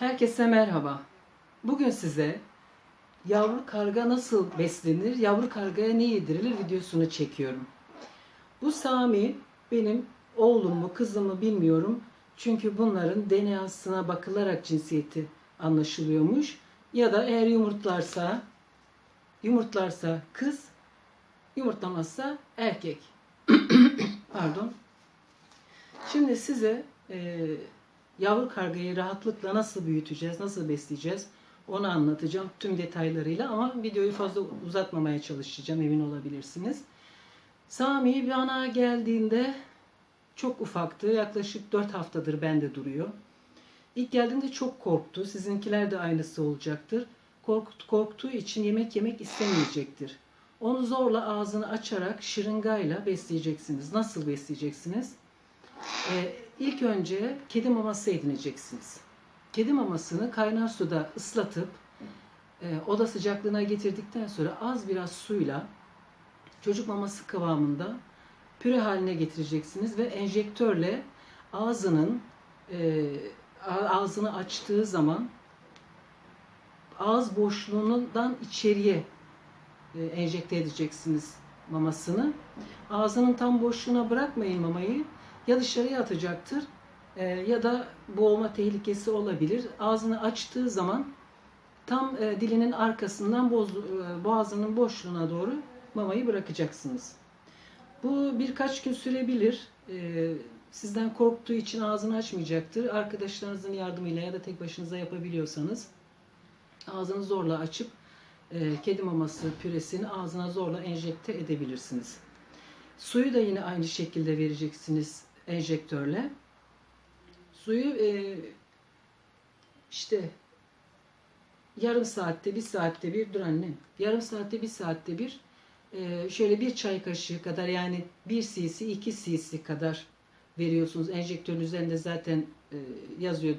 Herkese merhaba. Bugün size yavru karga nasıl beslenir, yavru kargaya ne yedirilir videosunu çekiyorum. Bu Sami benim oğlum mu kızım mı bilmiyorum. Çünkü bunların DNA'sına bakılarak cinsiyeti anlaşılıyormuş. Ya da eğer yumurtlarsa yumurtlarsa kız, yumurtlamazsa erkek. Pardon. Şimdi size e, yavru kargayı rahatlıkla nasıl büyüteceğiz, nasıl besleyeceğiz onu anlatacağım tüm detaylarıyla ama videoyu fazla uzatmamaya çalışacağım emin olabilirsiniz. Sami bana geldiğinde çok ufaktı. Yaklaşık 4 haftadır bende duruyor. İlk geldiğinde çok korktu. Sizinkiler de aynısı olacaktır. Korkt, korktuğu için yemek yemek istemeyecektir. Onu zorla ağzını açarak şırıngayla besleyeceksiniz. Nasıl besleyeceksiniz? Ee, ilk önce kedi maması edineceksiniz. Kedi mamasını kaynar suda ıslatıp e, oda sıcaklığına getirdikten sonra az biraz suyla çocuk maması kıvamında püre haline getireceksiniz ve enjektörle ağzının e, ağzını açtığı zaman ağız boşluğundan içeriye e, enjekte edeceksiniz mamasını. Ağzının tam boşluğuna bırakmayın mamayı. Ya dışarıya atacaktır e, ya da boğulma tehlikesi olabilir. Ağzını açtığı zaman tam e, dilinin arkasından boz, e, boğazının boşluğuna doğru mamayı bırakacaksınız. Bu birkaç gün sürebilir. E, sizden korktuğu için ağzını açmayacaktır. Arkadaşlarınızın yardımıyla ya da tek başınıza yapabiliyorsanız ağzını zorla açıp e, kedi maması püresini ağzına zorla enjekte edebilirsiniz. Suyu da yine aynı şekilde vereceksiniz enjektörle. Suyu e, işte yarım saatte, bir saatte bir, dur anne, yarım saatte, bir saatte bir e, şöyle bir çay kaşığı kadar yani bir cc, iki cc kadar veriyorsunuz. Enjektörün üzerinde zaten e, yazıyor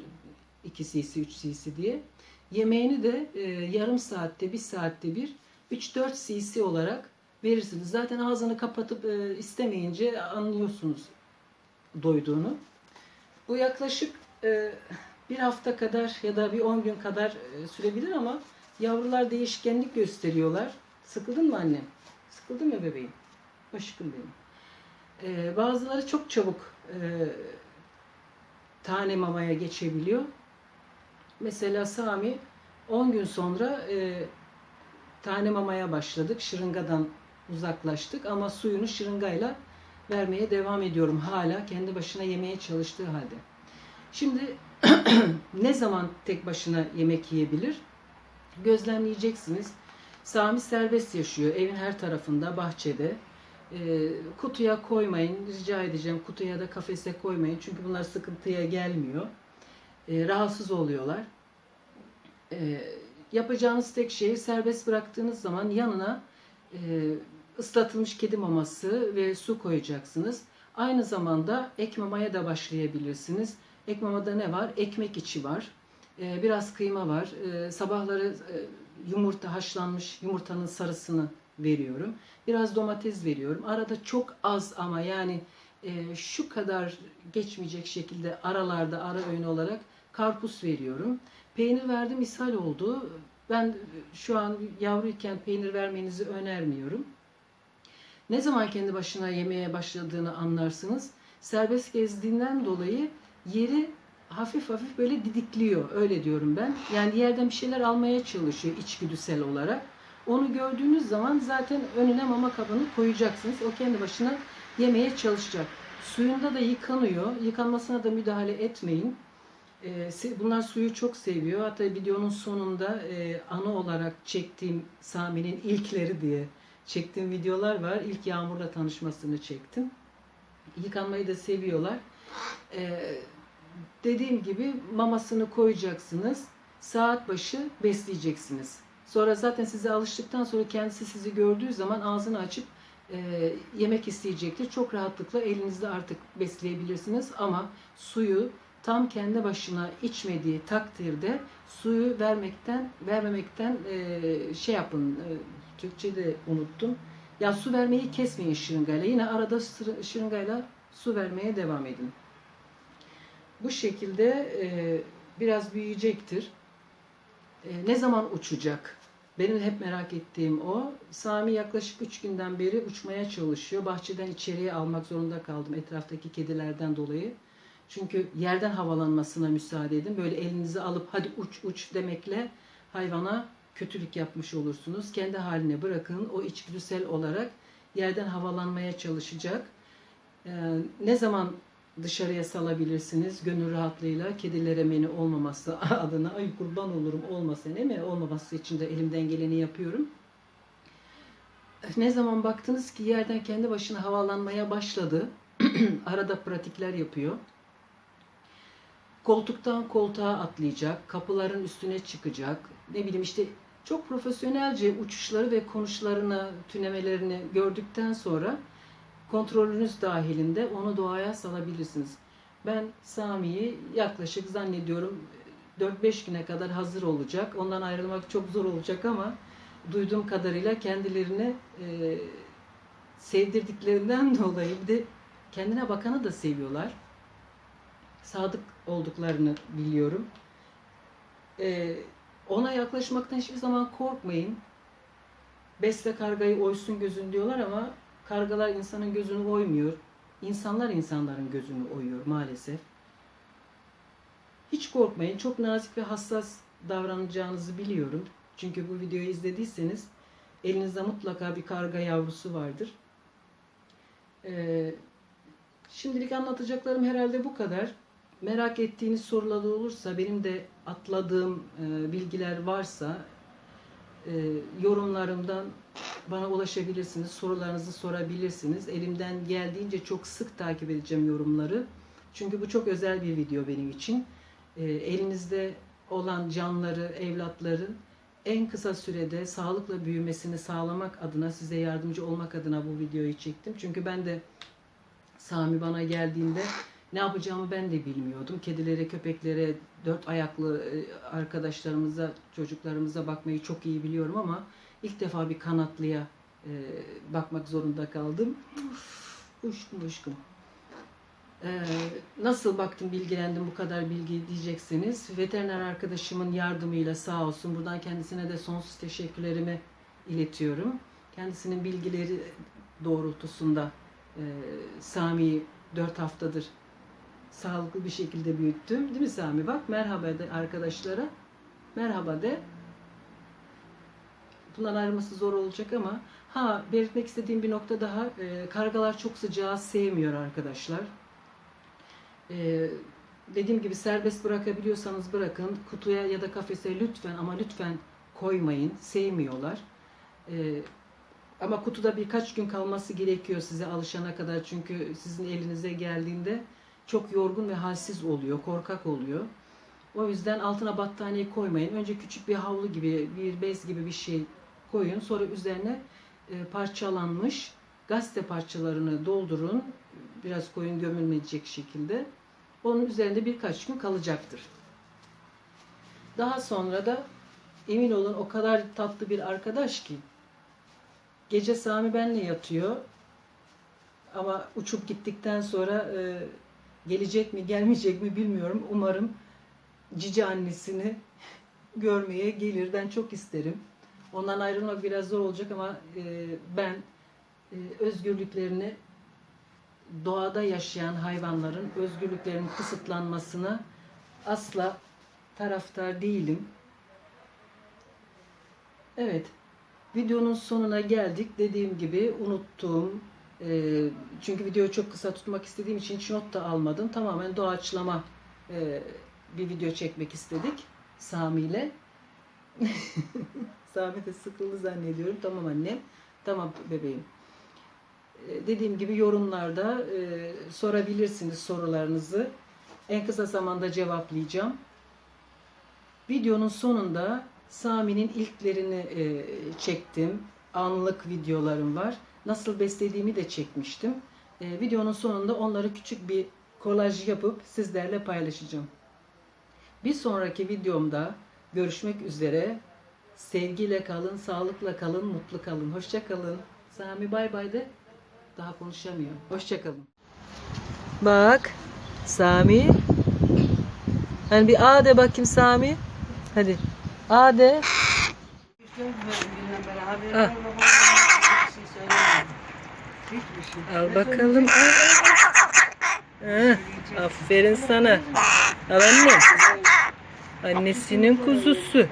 2 cc, 3 cc diye. Yemeğini de e, yarım saatte, bir saatte bir 3-4 cc olarak verirsiniz. Zaten ağzını kapatıp e, istemeyince anlıyorsunuz doyduğunu. Bu yaklaşık e, bir hafta kadar ya da bir 10 gün kadar e, sürebilir ama yavrular değişkenlik gösteriyorlar. Sıkıldın mı annem? Sıkıldın mı bebeğim? Aşkım benim. E, bazıları çok çabuk e, tane mamaya geçebiliyor. Mesela Sami 10 gün sonra e, tane mamaya başladık. Şırıngadan uzaklaştık ama suyunu şırıngayla vermeye devam ediyorum hala kendi başına yemeye çalıştığı halde. Şimdi ne zaman tek başına yemek yiyebilir? Gözlemleyeceksiniz. Sami serbest yaşıyor. Evin her tarafında, bahçede. E, kutuya koymayın. Rica edeceğim kutuya da kafese koymayın. Çünkü bunlar sıkıntıya gelmiyor. E, rahatsız oluyorlar. E, yapacağınız tek şey serbest bıraktığınız zaman yanına e, ıslatılmış kedi maması ve su koyacaksınız. Aynı zamanda ek mamaya da başlayabilirsiniz. Ek mamada ne var? Ekmek içi var. Ee, biraz kıyma var. Ee, sabahları e, yumurta haşlanmış yumurtanın sarısını veriyorum. Biraz domates veriyorum. Arada çok az ama yani e, şu kadar geçmeyecek şekilde aralarda ara öğün olarak karpuz veriyorum. Peynir verdim ishal oldu. Ben şu an yavruyken peynir vermenizi önermiyorum. Ne zaman kendi başına yemeye başladığını anlarsınız. Serbest gezdiğinden dolayı yeri hafif hafif böyle didikliyor. Öyle diyorum ben. Yani yerden bir şeyler almaya çalışıyor içgüdüsel olarak. Onu gördüğünüz zaman zaten önüne mama kabını koyacaksınız. O kendi başına yemeye çalışacak. Suyunda da yıkanıyor. Yıkanmasına da müdahale etmeyin. Ee, bunlar suyu çok seviyor. Hatta videonun sonunda e, anı olarak çektiğim Sami'nin ilkleri diye çektiğim videolar var. İlk Yağmur'la tanışmasını çektim. Yıkanmayı da seviyorlar. Ee, dediğim gibi mamasını koyacaksınız. Saat başı besleyeceksiniz. Sonra zaten size alıştıktan sonra kendisi sizi gördüğü zaman ağzını açıp e, yemek isteyecektir. Çok rahatlıkla elinizde artık besleyebilirsiniz ama suyu tam kendi başına içmediği takdirde suyu vermekten vermemekten e, şey yapın e, Türkçe'de unuttum. Ya su vermeyi kesmeyin şırıngayla. Yine arada şırıngayla su vermeye devam edin. Bu şekilde e, biraz büyüyecektir. E, ne zaman uçacak? Benim hep merak ettiğim o. Sami yaklaşık 3 günden beri uçmaya çalışıyor. Bahçeden içeriye almak zorunda kaldım etraftaki kedilerden dolayı. Çünkü yerden havalanmasına müsaade edin. Böyle elinizi alıp hadi uç uç demekle hayvana kötülük yapmış olursunuz. Kendi haline bırakın. O içgüdüsel olarak yerden havalanmaya çalışacak. Ee, ne zaman dışarıya salabilirsiniz gönül rahatlığıyla kedilere meni olmaması adına ay kurban olurum olmasa ne mi olmaması için de elimden geleni yapıyorum. Ne zaman baktınız ki yerden kendi başına havalanmaya başladı. Arada pratikler yapıyor. Koltuktan koltuğa atlayacak, kapıların üstüne çıkacak. Ne bileyim işte çok profesyonelce uçuşları ve konuşlarını, tünemelerini gördükten sonra kontrolünüz dahilinde onu doğaya salabilirsiniz. Ben Sami'yi yaklaşık zannediyorum 4-5 güne kadar hazır olacak. Ondan ayrılmak çok zor olacak ama duyduğum kadarıyla kendilerini e, sevdirdiklerinden dolayı bir de kendine bakanı da seviyorlar. Sadık olduklarını biliyorum. E, ona yaklaşmaktan hiçbir zaman korkmayın. Besle kargayı oysun gözün diyorlar ama kargalar insanın gözünü oymuyor. İnsanlar insanların gözünü oyuyor maalesef. Hiç korkmayın. Çok nazik ve hassas davranacağınızı biliyorum. Çünkü bu videoyu izlediyseniz elinizde mutlaka bir karga yavrusu vardır. Ee, şimdilik anlatacaklarım herhalde bu kadar. Merak ettiğiniz sorular olursa, benim de atladığım e, bilgiler varsa e, yorumlarımdan bana ulaşabilirsiniz. Sorularınızı sorabilirsiniz. Elimden geldiğince çok sık takip edeceğim yorumları. Çünkü bu çok özel bir video benim için. E, elinizde olan canları, evlatların en kısa sürede sağlıkla büyümesini sağlamak adına, size yardımcı olmak adına bu videoyu çektim. Çünkü ben de Sami bana geldiğinde ne yapacağımı ben de bilmiyordum. Kedilere, köpeklere, dört ayaklı e, arkadaşlarımıza, çocuklarımıza bakmayı çok iyi biliyorum ama ilk defa bir kanatlıya e, bakmak zorunda kaldım. Uf, Uşkum uşkum. Ee, nasıl baktım, bilgilendim bu kadar bilgi diyeceksiniz. Veteriner arkadaşımın yardımıyla sağ olsun. Buradan kendisine de sonsuz teşekkürlerimi iletiyorum. Kendisinin bilgileri doğrultusunda e, Sami'yi 4 haftadır sağlıklı bir şekilde büyüttüm. Değil mi Sami? Bak merhaba de arkadaşlara. Merhaba de. Bundan ayrılması zor olacak ama ha belirtmek istediğim bir nokta daha. E, kargalar çok sıcağı sevmiyor arkadaşlar. E, dediğim gibi serbest bırakabiliyorsanız bırakın. Kutuya ya da kafese lütfen ama lütfen koymayın. Sevmiyorlar. E, ama kutuda birkaç gün kalması gerekiyor size alışana kadar. Çünkü sizin elinize geldiğinde çok yorgun ve halsiz oluyor, korkak oluyor. O yüzden altına battaniye koymayın. Önce küçük bir havlu gibi, bir bez gibi bir şey koyun. Sonra üzerine e, parçalanmış gazete parçalarını doldurun. Biraz koyun gömülmeyecek şekilde. Onun üzerinde birkaç gün kalacaktır. Daha sonra da emin olun o kadar tatlı bir arkadaş ki gece Sami benle yatıyor. Ama uçup gittikten sonra e, gelecek mi gelmeyecek mi bilmiyorum. Umarım cici annesini görmeye gelir. Ben çok isterim. Ondan ayrılmak biraz zor olacak ama e, ben e, özgürlüklerini doğada yaşayan hayvanların özgürlüklerinin kısıtlanmasına asla taraftar değilim. Evet, videonun sonuna geldik. Dediğim gibi unuttuğum, e, çünkü videoyu çok kısa tutmak istediğim için hiç not da almadım. Tamamen doğaçlama e, bir video çekmek istedik Sami ile. Sami de sıkıldı zannediyorum. Tamam annem, tamam bebeğim. E, dediğim gibi yorumlarda e, sorabilirsiniz sorularınızı. En kısa zamanda cevaplayacağım. Videonun sonunda Sami'nin ilklerini e, çektim. Anlık videolarım var. Nasıl beslediğimi de çekmiştim. E, videonun sonunda onları küçük bir kolaj yapıp sizlerle paylaşacağım. Bir sonraki videomda görüşmek üzere. Sevgiyle kalın, sağlıkla kalın, mutlu kalın. Hoşça kalın. Sami bay bay de. Daha konuşamıyor. Hoşça kalın. Bak Sami Hani bir A de bakayım Sami. Hadi. A de. Ah. Al bakalım. Ah, aferin sana. Al anne. Annesinin kuzusu.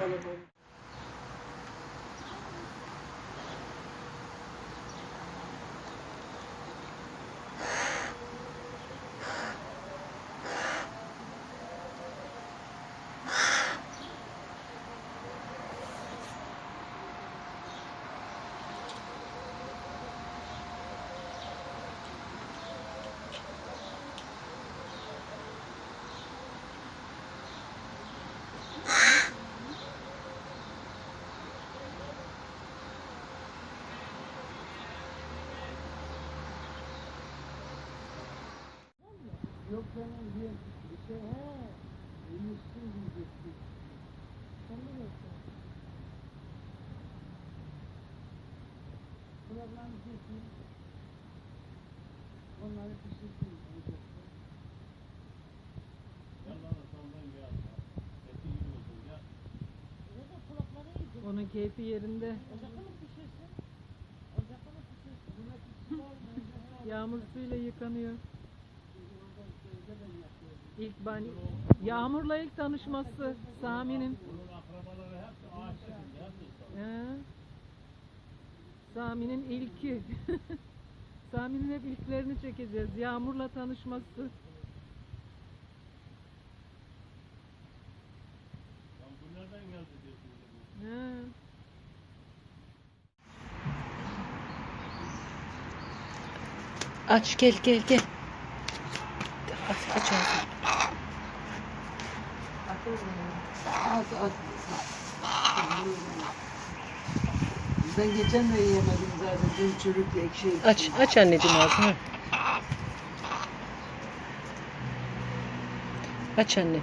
Yok canım bir bir şey he. Yemişsin diyeceksin. Sen de yoksun. Kulaklarını kesin. Onları pişirsin. Onun keyfi yerinde. Yağmur suyuyla yıkanıyor. İlk ban Yağmur'la ilk tanışması Sami'nin. He. Sami'nin ilki. Sami'nin hep ilklerini çekeceğiz. Yağmur'la tanışması. Aç gel gel gel. Aç aç ağzını. Az az. Ben geçen de yiyemedim zaten. Dün çürüklü ekşi. Aç aç anneciğim ağzını. Aç annem.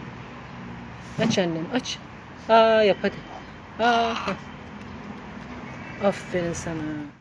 Aç annem aç. Aa yap hadi. Aa. heh. Aferin sana.